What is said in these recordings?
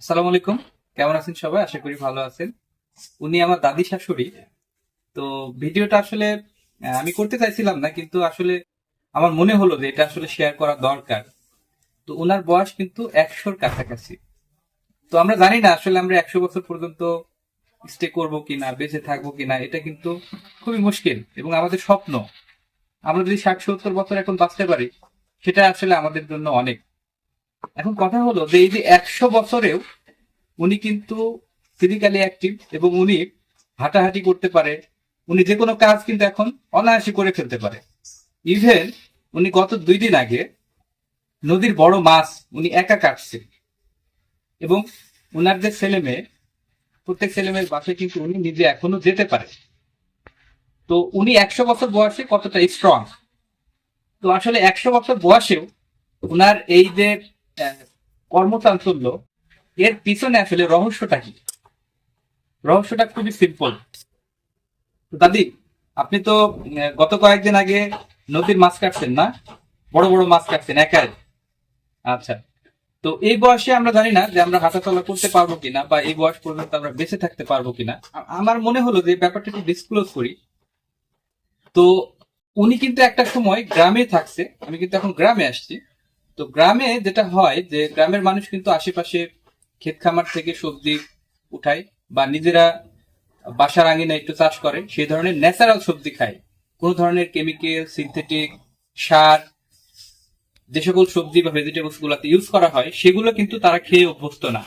আসসালামু আলাইকুম। কেমন আছেন সবাই? আশা করি ভালো আছেন। উনি আমার দাদি শাশুড়ি। তো ভিডিওটা আসলে আমি করতে চাইছিলাম না, কিন্তু আসলে আমার মনে হলো যে এটা আসলে শেয়ার করা দরকার। তো ওনার বয়স কিন্তু একশোর কাছাকাছি। তো আমরা জানি না আসলে আমরা একশো বছর পর্যন্ত স্টে করব কিনা, বেঁচে থাকব কিনা, এটা কিন্তু খুবই মুশকিল এবং আমাদের স্বপ্ন। আমরা যদি ষাট সত্তর বছর এখন বাঁচতে পারি, সেটা আসলে আমাদের জন্য অনেক। এখন কথা হলো যে এই যে একশো বছরেও উনি কিন্তু ফিজিক্যালি অ্যাক্টিভ এবং উনি হাঁটাহাঁটি করতে পারে, উনি যে কোনো কাজ কিন্তু এখন অনায়াসে করে ফেলতে পারে। ইভেন উনি গত দুই দিন আগে নদীর বড় মাছ উনি একা কাটছে এবং উনার যে ছেলে মেয়ে, প্রত্যেক ছেলে মেয়ের কিন্তু উনি নিজে এখনও যেতে পারে। তো উনি একশো বছর বয়সে কতটা স্ট্রং তো আসলে একশো বছর বয়সেও উনার এই যে কর্মচাঞ্চল্য এর পিছনে আসলে রহস্যটা কি? রহস্যটা খুবই সিম্পল দাদি, আপনি তো গত কয়েকদিন আগে নদীর মাছ কাটছেন না? বড় বড় মাছ কাটছেন, একাই। আচ্ছা। তো এই বয়সে আমরা জানি না যে আমরা হাঁটা চলা করতে পারব কিনা বা এই বয়স পর্যন্ত আমরা বেঁচে থাকতে পারব কিনা। আমার মনে হলো যে ব্যাপারটা একটু ডিসক্লোজ করি। তো উনি কিন্তু একটা সময় গ্রামে থাকছে, আমি কিন্তু এখন গ্রামে আসছি। তো গ্রামে যেটা হয় যে গ্রামের মানুষ কিন্তু আশেপাশে ক্ষেত খামার থেকে সবজি উঠায় বা নিজেরা বাসার আঙিনা একটু চাষ করে, সেই ধরনের ন্যাচারাল সবজি খায়। কোনো ধরনের কেমিক্যাল সিনথেটিক সার, যে সকল সবজি বা ভেজিটেবলস গুলাতে ইউজ করা হয়, সেগুলো কিন্তু তারা খেয়ে অভ্যস্ত না।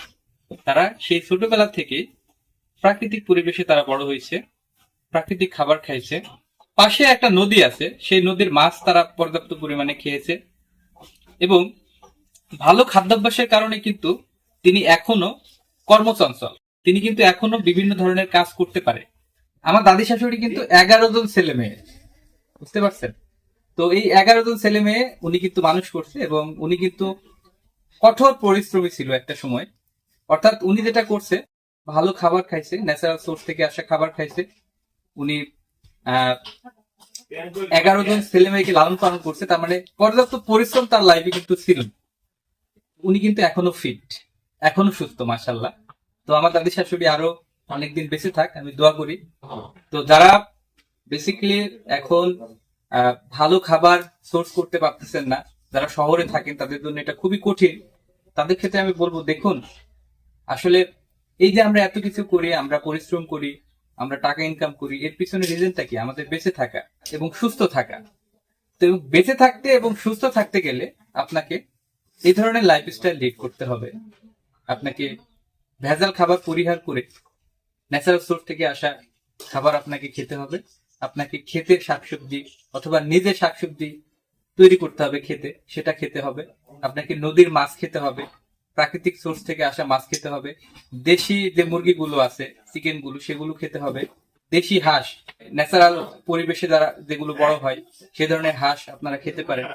তারা সেই ছোটবেলা থেকে প্রাকৃতিক পরিবেশে তারা বড় হয়েছে, প্রাকৃতিক খাবার খাইছে। পাশে একটা নদী আছে, সেই নদীর মাছ তারা পর্যাপ্ত পরিমাণে খেয়েছে। এবং ভালো খাদ্যাভ্যাসের কারণে কিন্তু তিনি এখনও কর্মচঞ্চল। তিনি কিন্তু এখনও বিভিন্ন ধরনের কাজ করতে পারে। আমার দাদি শাশুড়ি কিন্তু এগারো জন ছেলে মেয়ে। বুঝতে পারছেন? তো এই এগারো জন ছেলে মেয়ে উনি কিন্তু মানুষ করছে এবং উনি কিন্তু কঠোর পরিশ্রমী ছিল একটা সময়। অর্থাৎ উনি যেটা করছে, ভালো খাবার খাইছে ন্যাচারাল সোর্স থেকে আসা খাবার খাইছে। উনি এগারো জন ছেলে মেয়েকে লালন পালন করছে, তার মানে পর্যাপ্ত পরিশ্রম তার লাইফে কিন্তু ছিল উনি কিন্তু এখনও ফিট এখনও সুস্থ মাসাল্লাহ তো আমার দাদি শাশুড়ি আরও অনেকদিন বেঁচে থাক, আমি দোয়া করি। তো যারা বেসিক্যালি এখন ভালো খাবার সোর্স করতে পারতেছেন না, যারা শহরে থাকেন, তাদের জন্য এটা খুবই কঠিন। তাদের ক্ষেত্রে আমি বলব, দেখুন, আসলে এই যে আমরা এত কিছু করি, আমরা পরিশ্রম করি, আমরা টাকা ইনকাম করি, এর পিছনে রিজনটা কি? আমাদের বেঁচে থাকা। এবং সুস্থ থাকা। তো বেঁচে থাকতে এবং সুস্থ থাকতে গেলে আপনাকে এই ধরনের লাইফস্টাইল লিড করতে হবে। আপনাকে ভেজাল খাবার পরিহার করে ন্যাচারাল সোর্স থেকে আসা খাবার আপনাকে খেতে হবে। আপনাকে খেতে শাকসবজি অথবা নিজে শাকসবজি তৈরি করতে হবে খেতে, সেটা খেতে হবে। আপনাকে নদীর মাছ খেতে হবে, প্রাকৃতিক সোর্স থেকে আসা মাছ খেতে হবে। দেশি যে মুরগিগুলো আছে চিকেনগুলো, সেগুলো খেতে হবে। দেশি হাঁস ন্যাচারাল পরিবেশে যারা যেগুলো বড় হয়, সে ধরনের হাঁস আপনারা খেতে পারেন।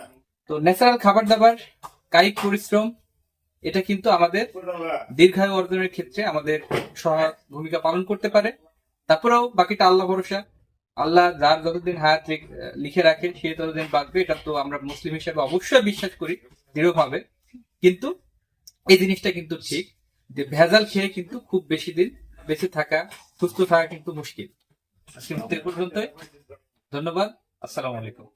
তো ন্যাচারাল খাবার দাবার, কায়িক পরিশ্রম, এটা কিন্তু আমাদের দীর্ঘায়ু অর্জনের ক্ষেত্রে আমাদের সহায়ক ভূমিকা পালন করতে পারে। তারপরেও বাকিটা আল্লাহ ভরসা। আল্লাহ যার যতদিন হায়াত লিখে রাখেন, সে ততদিন বাঁচবে, এটা তো আমরা মুসলিম হিসেবে অবশ্যই বিশ্বাস করি দৃঢ়ভাবে। কিন্তু এই জিনিসটা কিন্তু ঠিক যে ভেজাল খেয়ে কিন্তু খুব বেশি দিন বেঁচে থাকা, সুস্থ থাকা কিন্তু মুশকিল। আজকের মতো এ পর্যন্তই। ধন্যবাদ। আসসালামু আলাইকুম।